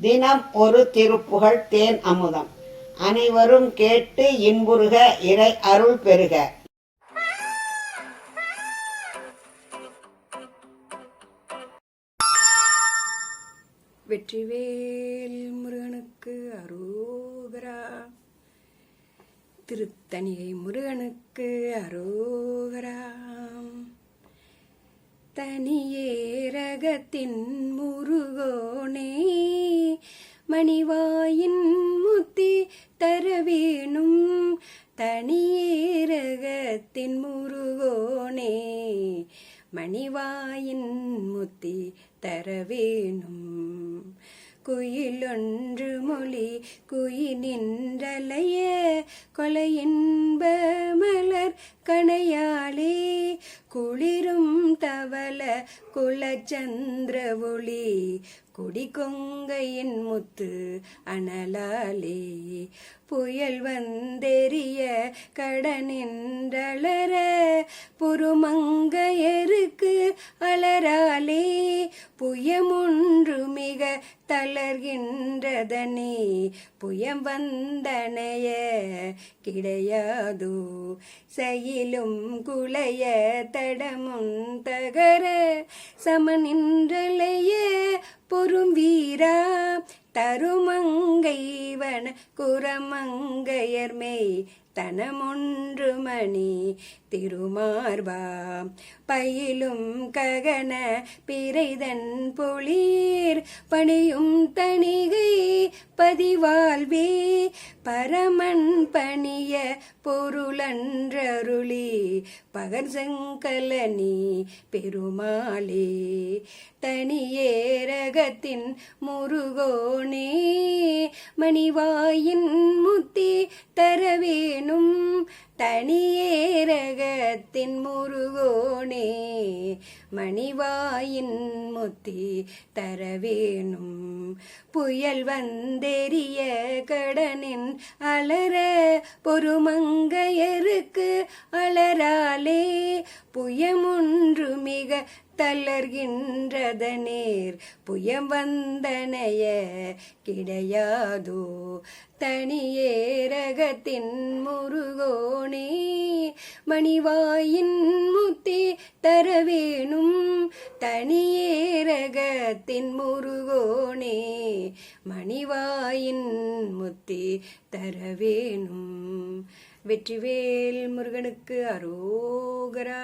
தினம் ஒரு திருப்புகழ் தேன் அமுதம். அனைவரும் கேட்டு இன்புறுக இறை அருள் பெறுக. வெற்றிவேல் முருகனுக்கு அரோகரா. திருத்தணிகை முருகனுக்கு அரோகரா. தனியேரகத்தின் முருக மணிவாயின் முத்தி தரவேணும். தனியேரகத்தின் முருகோனே மணிவாயின் முத்தி தரவேணும். குயிலொன்று மொழி குயினின்றலைய கொலையின்ப மலர் குளிரும் குலச்சந்திர ஒளி. குடிகொங்கையின் முத்து அனலாலே. புயல் வந்தெறிய கடனின்றளர புருமங்கையருக்கு அலராலே. புயமொன்று மிக தளர்கின்றதனே புயம் வந்தனைய கிடையாதோ. சயிலும் குளைய தடமும் தகர சமநின்றலைய பொறும் வீரா தருமங்க தருமங்கைவன குரமங்கையர்மை தனமொன்று மணி திருமார்பா பயிலும் ககன பிறைதன் பொளீர் பணியும் தணிகை பதிவாழ்வே பரமன் பணிய பொருளன்றருளி பகர் செங்கலனி பெருமாளே தனியேரகத்தின் முருகோனே மணிவாயின் முத்தி தரவேணும் தனியேரகத்தின் முருகோனே. மணிவாயின் முத்தி தரவேணும் புயல் வந்தெறிய கடனின் அலற பொறுமங்கையருக்கு அலராலே புயமுன்று மிக தளர்கின்றத நேர் புயம் வந்தனைய கிடையாதோ? தனியேரகத்தின் முருகோனே மணிவாயின் முத்தி தரவேணும். தனியேரகத்தின் முருகோ மணிவாயின் முத்தி தரவேணும் வெற்றிவேல் முருகனுக்கு அரோகரா.